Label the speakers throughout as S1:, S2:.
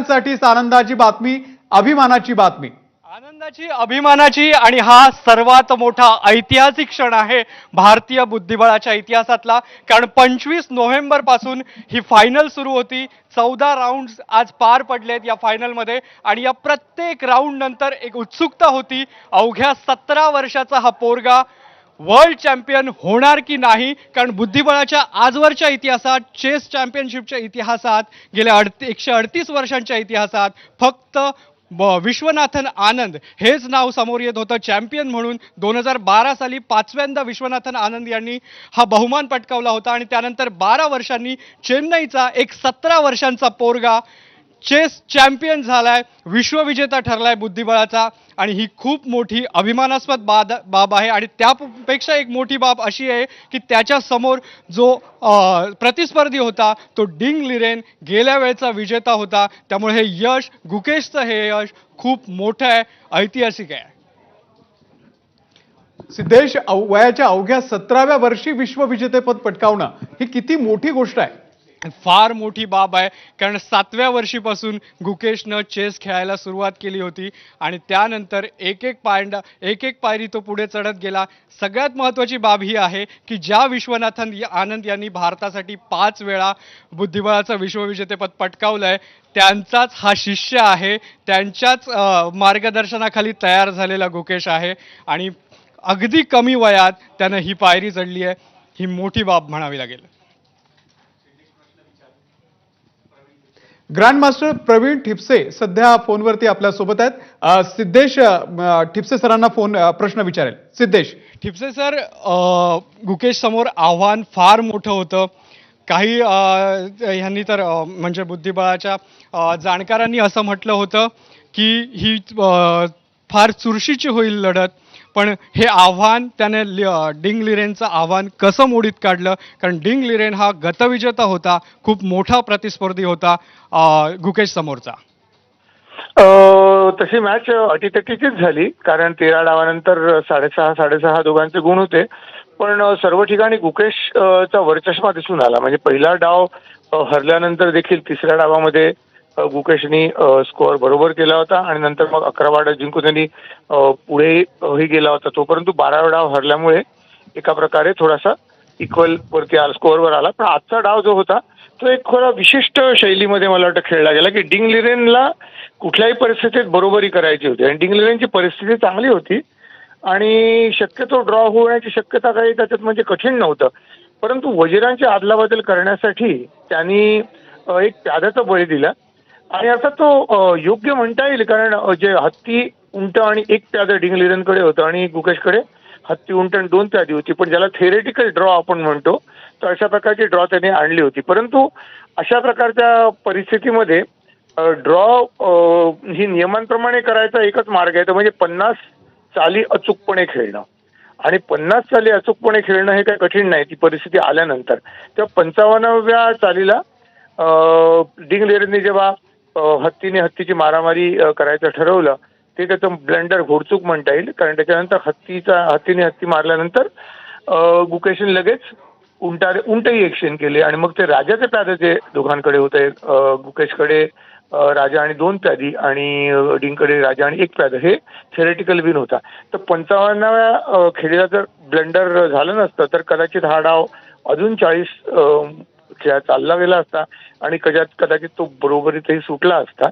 S1: साठी आनंदाची बातमी अभिमानाची बातमी.
S2: आनंदाची अभिमानाची आणि हा सर्वात मोठा ऐतिहासिक क्षण आहे भारतीय बुद्धिबळाच्या इतिहासातला. कारण पंचवीस नोव्हेंबरपासून ही फायनल सुरू होती. चौदा राऊंड आज पार पडलेत या फायनलमध्ये आणि या प्रत्येक राऊंड नंतर एक उत्सुकता होती. अवघ्या सतरा वर्षाचा हा पोरगा वर्ल्ड चॅम्पियन होणार की नाही? कारण बुद्धिबळाच्या आजवरच्या इतिहासात चेस चॅम्पियनशिपच्या इतिहासात गेल्या अडती एकशे अडतीस वर्षांच्या इतिहासात फक्त ब- विश्वनाथन आनंद हेच नाव समोर येत होतं. चॅम्पियन म्हणून दोन हजार बारा साली पाचव्यांदा विश्वनाथन आनंद यांनी हा बहुमान पटकावला होता. आणि त्यानंतर बारा वर्षांनी चेन्नईचा एक सतरा वर्षांचा पोरगा चेस चॅम्पियन झालाय विश्वविजेता ठरलाय बुद्धिबळाचा आणि ही खूप मोठी अभिमानास्पद बाद बाब आहे आणि त्यापेक्षा एक मोठी बाब अशी आहे की त्याच्यासमोर जो प्रतिस्पर्धी होता तो डिंग लिरेन गेल्या वेळचा विजेता होता. त्यामुळे हे यश गुकेशचं हे यश खूप मोठं आहे ऐतिहासिक आहे.
S1: सिद्धेश अव- वयाच्या अवघ्या सतराव्या वर्षी विश्वविजेतेपद पटकावणं ही किती मोठी गोष्ट आहे.
S2: फार मोठी बाब आहे. कारण सातव्या वर्षीपासून गुकेशनं चेस खेळायला सुरुवात केली होती. आणि त्यानंतर एक एक पायंडा एक एक पायरी तो पुढे चढत गेला. सगळ्यात महत्त्वाची बाब ही आहे की ज्या विश्वनाथन आनंद यांनी भारतासाठी पाच वेळा बुद्धिबळाचं विश्वविजेतेपद पटकावलं आहे त्यांचाच हा शिष्य आहे. त्यांच्याच मार्गदर्शनाखाली तयार झालेला गुकेश आहे. आणि अगदी कमी वयात त्यानं ही पायरी चढली आहे. ही मोठी बाब म्हणावी लागेल.
S1: ग्रँडमास्टर प्रवीण ठिपसे सध्या फोनवरती आपल्यासोबत आहेत. सिद्धेश ठिपसे सरांना फोन प्रश्न विचारेल. सिद्धेश.
S2: ठिपसे सर गुकेश समोर आव्हान फार मोठं होतं. काही ह्यांनी तर म्हणजे बुद्धिबळाच्या जाणकारांनी असं म्हटलं होतं की ही फार चुरशीची होईल लढत. पण हे आव्हान त्याने लि- डिंग लिरेनचं आव्हान कसं मोडीत काढलं? कारण डिंग लिरेन हा गतविजेता होता खूप मोठा प्रतिस्पर्धी होता गुकेश समोरचा.
S3: तशी मॅच अटीतटीचीच झाली कारण तेरा डावानंतर साडेसहा साडेसहा दोघांचे गुण होते. पण सर्व ठिकाणी गुकेश चा वरचष्मा दिसून आला. म्हणजे पहिला डाव हरल्यानंतर देखील तिसऱ्या डावामध्ये गुकेशनी स्कोअर बरोबर केला होता आणि नंतर मग अकरा वाडा जिंकून त्यांनी पुढेही पुढे गेला होता तो. परंतु बारावा डाव हरल्यामुळे एका प्रकारे थोडासा इक्वल वरती आला स्कोअरवर आला. पण आजचा डाव जो होता तो एक थोडा विशिष्ट शैलीमध्ये मला वाटतं खेळला गेला की डिंग लिरेनला कुठल्याही परिस्थितीत बरोबरी करायची होती. आणि डिंग लिरेनची परिस्थिती चांगली होती आणि शक्यतो ड्रॉ होण्याची शक्यता काही त्याच्यात म्हणजे कठीण नव्हतं. परंतु वजिरांची आदलाबदल करण्यासाठी त्यांनी एक त्यादाचा बळी दिला. आणि आता तो योग्य म्हणता येईल कारण जे हत्ती उंट आणि एक प्यादं डिंगलिरनकडे होतं आणि गुकेशकडे हत्ती उंट आणि दोन प्यादी होती. पण ज्याला थेरेटिकल ड्रॉ आपण म्हणतो तर अशा प्रकारची ड्रॉ त्याने आणली होती. परंतु अशा प्रकारच्या परिस्थितीमध्ये ड्रॉ ही नियमांप्रमाणे करायचा एकच मार्ग आहे तो म्हणजे पन्नास चाली अचूकपणे खेळणं. आणि पन्नास चाली अचूकपणे खेळणं हे काही कठीण नाही ती परिस्थिती आल्यानंतर. तेव्हा पंचावन्नव्या चालीला डिंग लेरनी जेव्हा हत्तीने हत्तीची मारामारी करायचं ठरवलं ते त्याचं ब्लेंडर घोडचूक म्हणता येईल. कारण त्याच्यानंतर हत्तीचा हत्तीने हत्ती मारल्यानंतर गुकेशन गुकेशने लगेच उंटा उंटही एक्शन केले. आणि मग ते राजाचे प्यादे जे दोघांकडे होते गुकेशकडे राजा आणि दोन प्यादी आणि डिंकडे डिंगकडे राजा आणि एक प्याद हे थेरेटिकल विन होता. तर पंचावन्नाव्या खेळीला जर ब्लेंडर झालं नसतं तर कदाचित हा डाव अजून चाळीस चालला गेला असता आणि कदाचित कदाचित तो बरोबरीतही सुटला असता.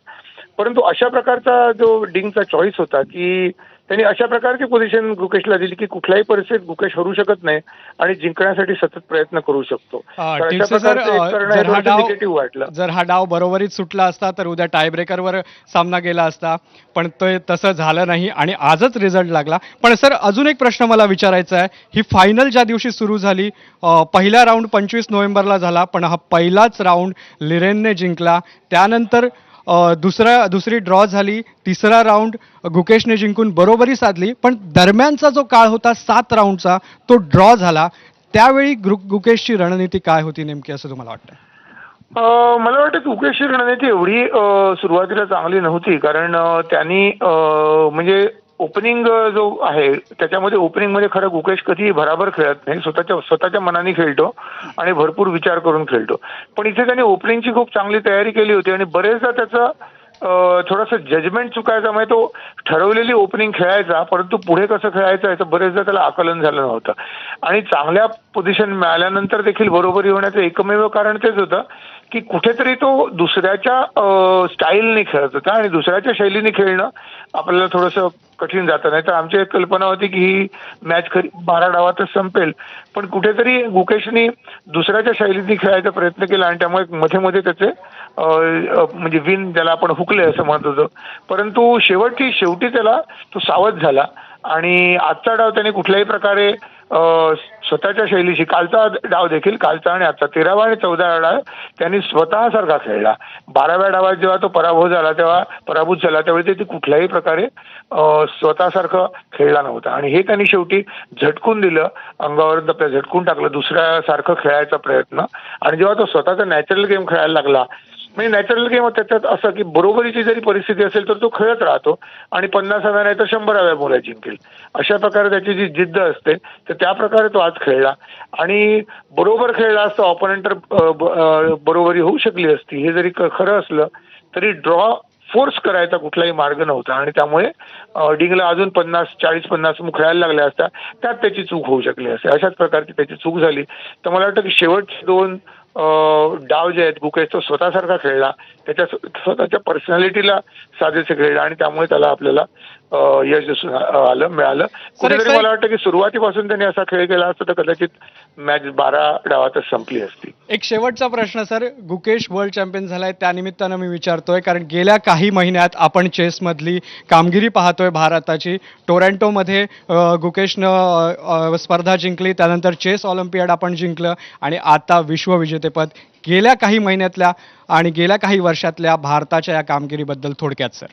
S3: परंतु अशा प्रकारचा जो डिंगचा चॉईस होता की त्यांनी अशा प्रकारची पोझिशन गुकेशला दिली की कुठल्याही परिस्थितीत गुकेश हरू शकत नाही आणि जिंकण्यासाठी सतत प्रयत्न करू शकतो.
S2: जर हा डाव-
S3: निगेटिव्ह वाटलं.
S2: जर हा डाव बरोबरीत सुटला असता तर उद्या टायब्रेकरवर सामना गेला असता. पण ते तसं झालं नाही आणि आजच रिझल्ट लागला. पण सर अजून एक प्रश्न मला विचारायचा आहे. ही फायनल ज्या दिवशी सुरू झाली पहिला राऊंड पंचवीस नोव्हेंबरला झाला पण हा पहिलाच राऊंड लिरेनने जिंकला. त्यानंतर दुसरा दुसरी ड्रॉ झाली. तिसरा राऊंड गुकेशने जिंकून बरोबरी साधली. पण दरम्यानचा जो काळ होता सात राऊंडचा तो ड्रॉ झाला. त्यावेळी गुकेशची रणनीती काय होती नेमकी असं तुम्हाला वाटतं
S3: मला वाटतं गुकेशची रणनीती एवढी सुरुवातीला चांगली नव्हती. कारण त्यांनी म्हणजे ओपनिंग जो आहे त्याच्यामध्ये ओपनिंगमध्ये खरं गुकेश कधीही भराभर खेळत नाही. स्वतःच्या स्वतःच्या मनाने खेळतो आणि भरपूर विचार करून खेळतो. पण इथे त्याने ओपनिंगची खूप चांगली तयारी केली होती आणि बरेचदा त्याचं थोडंसं जजमेंट चुकायचा म्हणजे तो ठरवलेली ओपनिंग खेळायचा परंतु पुढे कसं खेळायचं याचं बरेचदा त्याला आकलन झालं नव्हतं. आणि चांगल्या पोझिशन मिळाल्यानंतर देखील बरोबरी होण्याचं एकमेव कारण तेच होतं की कुठेतरी तो दुसऱ्याच्या स्टाईलने खेळत होता आणि दुसऱ्याच्या शैलीने खेळणं आपल्याला थोडंसं कठीण जातं. नाही तर आमची एक कल्पना होती की ही मॅच खरी बारा डावातच संपेल. पण कुठेतरी गुकेशनी दुसऱ्याच्या शैलीतनी खेळायचा प्रयत्न केला आणि त्यामुळे मध्ये मध्ये त्याचे म्हणजे विन ज्याला आपण हुकले असं म्हणत होतो. परंतु शेवटची शेवटी त्याला तो सावध झाला. आणि आजचा डाव त्याने कुठल्याही प्रकारे स्वतःच्या शैलीशी कालचा डाव देखील कालचा आणि आजचा. तेरावा आणि चौदावा डाव त्यांनी स्वतःसारखा खेळला. बाराव्या डावात जेव्हा तो पराभव झाला तेव्हा पराभूत झाला त्यावेळी ते कुठल्याही प्रकारे स्वतःसारखं खेळला नव्हता. आणि हे त्यांनी शेवटी झटकून दिलं अंगावर आपल्या झटकून टाकलं दुसऱ्यासारखं खेळायचा प्रयत्न. आणि जेव्हा तो स्वतःचा नॅचरल गेम खेळायला लागला म्हणजे नॅचरल गेम त्याच्यात असं की बरोबरीची जरी परिस्थिती असेल तर तो खेळत राहतो. आणि पन्नासाव्या नाही तर शंभराव्या बोला जिंकेल अशा प्रकारे त्याची जी जिद्द असते तर त्या प्रकारे तो आज खेळला. आणि बरोबर खेळला असता ऑपोनंटर बरोबरी होऊ शकली असती. हे जरी खरं असलं तरी ड्रॉ फोर्स करायचा कुठलाही मार्ग नव्हता. आणि त्यामुळे डिंगला अजून पन्नास चाळीस पन्नास मग खेळायला लागल्या असत्या त्यात त्याची चूक होऊ शकली असते. अशाच प्रकारची त्याची चूक झाली. तर मला वाटतं की शेवटचे दोन डाव जे आहेत गुकेश तो स्वतःसारखा खेळला. त्याच्या स्वतःच्या पर्सनॅलिटीला साजेसे खेळला आणि त्यामुळे त्याला आपल्याला यश दिसून आलं मिळालं. कुठेतरी
S2: एक-
S3: मला वाटतं की सुरुवातीपासून त्यांनी असा खेळ केला असता तर कदाचित मॅच बारा डावातच संपली असती.
S2: एक शेवटचा प्रश्न सर. गुकेश वर्ल्ड चॅम्पियन झालाय त्यानिमित्तानं मी विचारतोय कारण गेल्या काही महिन्यात आपण चेसमधली कामगिरी पाहतोय भारताची. टोरंटोमध्ये अ, गुकेशनं स्पर्धा जिंकली त्यानंतर चेस ऑलिम्पियाड आपण जिंकलं आणि आता विश्वविजेतेपद गेल्या काही महिन्यातल्या आणि गेल्या काही वर्षातल्या भारताच्या या कामगिरीबद्दल थोडक्यात सर.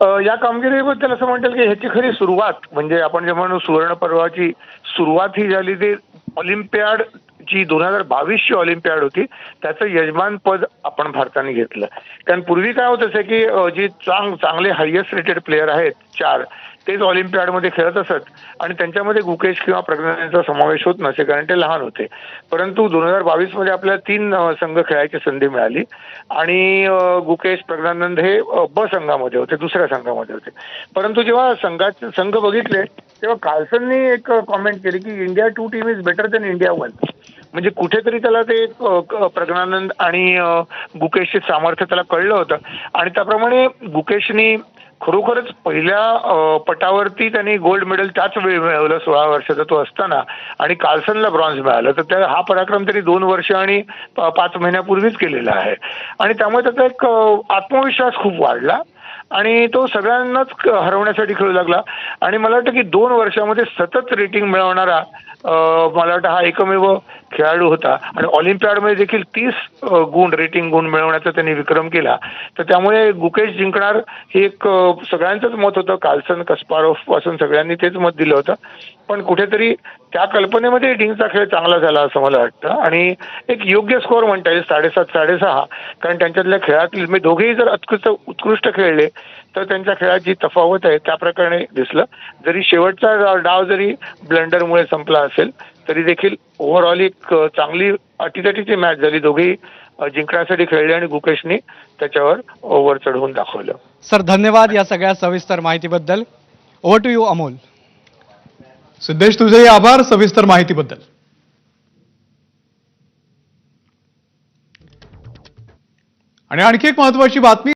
S3: या कामगिरीबद्दल असं म्हणता येईल की ह्याची खरी सुरुवात म्हणजे आपण जे म्हणू सुवर्ण पर्वाची सुरुवात ही झाली ती ऑलिम्पियाड जी दोन हजार बावीसची ऑलिम्पियाड होती त्याचं यजमानपद आपण भारताने घेतलं. कारण पूर्वी काय होत असे की जी चांग चांगले हायएस्ट रेटेड प्लेयर आहेत चार तेच ऑलिम्पियाडमध्ये खेळत असत आणि त्यांच्यामध्ये गुकेश किंवा प्रज्ञाचा समावेश होत नसे कारण ते लहान होते. परंतु दोन हजार बावीसमध्ये आपल्याला तीन संघ खेळायची संधी मिळाली आणि गुकेश प्रज्ञानंद हे ब संघामध्ये होते दुसऱ्या संघामध्ये होते. परंतु जेव्हा संघाचे संघ बघितले तेव्हा कार्सननी एक कॉमेंट केली की India two team is better than India one म्हणजे कुठेतरी त्याला ते प्रज्ञानंद आणि गुकेशचे सामर्थ्य त्याला कळलं होतं. आणि त्याप्रमाणे गुकेशनी खरोखरच पहिल्या पटावरती त्यांनी गोल्ड मेडल त्याच वेळी मिळवलं सोळा वर्षाचा तो असताना. आणि कार्सनला ब्रॉन्झ मिळालं. तर त्या हा पराक्रम त्यांनी दोन वर्ष आणि पाच महिन्यापूर्वीच केलेला आहे. आणि त्यामुळे त्याचा एक आत्मविश्वास खूप वाढला. आणि तो सगळ्यांनाच हरवण्यासाठी खेळू लागला. आणि मला वाटतं की दोन वर्षामध्ये सतत रेटिंग मिळवणारा मला वाटतं हा एकमेव खेळाडू होता. आणि ऑलिम्पियाडमध्ये देखील तीस गुण रेटिंग गुण मिळवण्याचा त्यांनी विक्रम केला. तर त्यामुळे गुकेश जिंकणार हे एक सगळ्यांचंच मत होतं. कालसन कस्पारोफपासून सगळ्यांनी तेच मत दिलं होतं. पण कुठेतरी त्या कल्पनेमध्ये डिंगचा खेळ चांगला झाला असं मला वाटतं. आणि एक योग्य स्कोअर म्हणता येईल साडेसात साडेसहा. कारण त्यांच्यातल्या खेळातील मी दोघेही जर उत्कृष्ट उत्कृष्ट खेळले तर त्यांच्या खेळात जी तफावत आहे त्या प्रकारे दिसलं. जरी शेवटचा डाव जरी ब्लंडरमुळे संपला असेल तरी देखील ओव्हरऑल एक चांगली अटीतटीची मॅच झाली. दोघेही जिंकण्यासाठी खेळले आणि गुकेशनी त्याच्यावर ओव्हर चढवून दाखवलं.
S2: सर धन्यवाद या सगळ्या सविस्तर माहितीबद्दल. Over to you Amol
S1: Siddhesh तुझेही आभार सविस्तर माहितीबद्दल. आणि आणखी एक महत्वाची बातमी